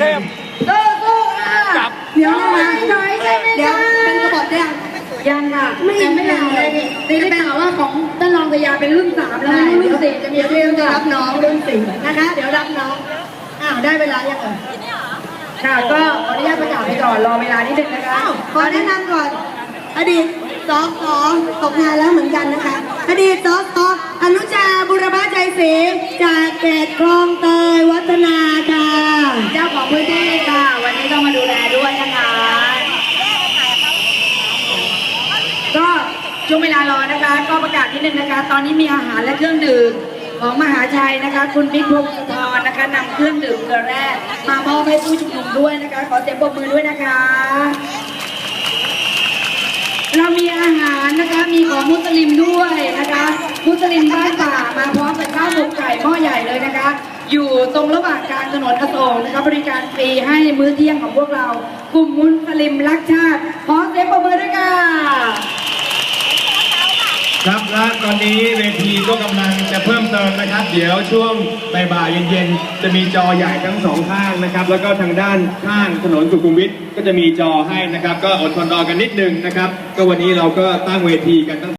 เทพโต้โต้ค่ะเดี๋ยวนะคะเดี๋ยวเป็นกระบอกยังยังค่ะไม่ยังไม่ยังเลยนี่ได้ข่าวว่าของท่านรองพยาเป็นรุ่นสามแล้วรุ่นสี่จะมีเรื่องจะรับน้องรุ่นสี่นะคะ เดี๋ยวรับน้องอ้าวได้เวลายังเอ่ยค่ะก็ขออนุญาตประกาศไปก่อนรอเวลานิดนึงนะคะขอแนะนำก่อนอดีตสอสอตกงานแล้วเหมือนกันนะคะ อดีตสอสออนุชาบุรพใจศรีจากเขตคลองเตยวัฒนาค่ะ เจ้าของพื้นที่ค่ะ วันนี้ต้องมาดูแลด้วย นะคะ ก็ช่วงเวลารอนะคะ ก็ประกาศนิดนึงนะคะ ตอนนี้มีอาหารและเครื่องดื่มของมหาชัยนะคะ คุณบิ๊กพงศธรนะคะนำเครื่องดื่มเกลือแร่มามอบให้ผู้ชุมนุมด้วยนะคะ ขอเสียงปรบมือด้วยนะคะ เรามีอาหารนะคะมีของมุสลิมด้วยนะคะ มุสลิมบ้านป่ามาพร้อมกับข้าวหมกไก่หม้อใหญ่เลยนะคะ อยู่ตรงระหว่างกลางถนนอโศกนะคะบริการฟรีให้มื้อเที่ยงของพวกเรา กลุ่มมุนสลิมรักชาติขอเสียงปรบมือด้วยค่ะครับและตอนนี้เวทีก็กำลังจะเพิ่มเติมนะครับ เดี๋ยวช่วงบ่ายๆเย็นๆจะมีจอใหญ่ทั้งสองข้างนะครับ แล้วก็ทางด้านข้างถนนสุขุมวิทก็จะมีจอให้นะครับ ก็อดทนรอกันนิดนึงนะครับ ก็วันนี้เราก็ตั้งเวทีกันตั้ง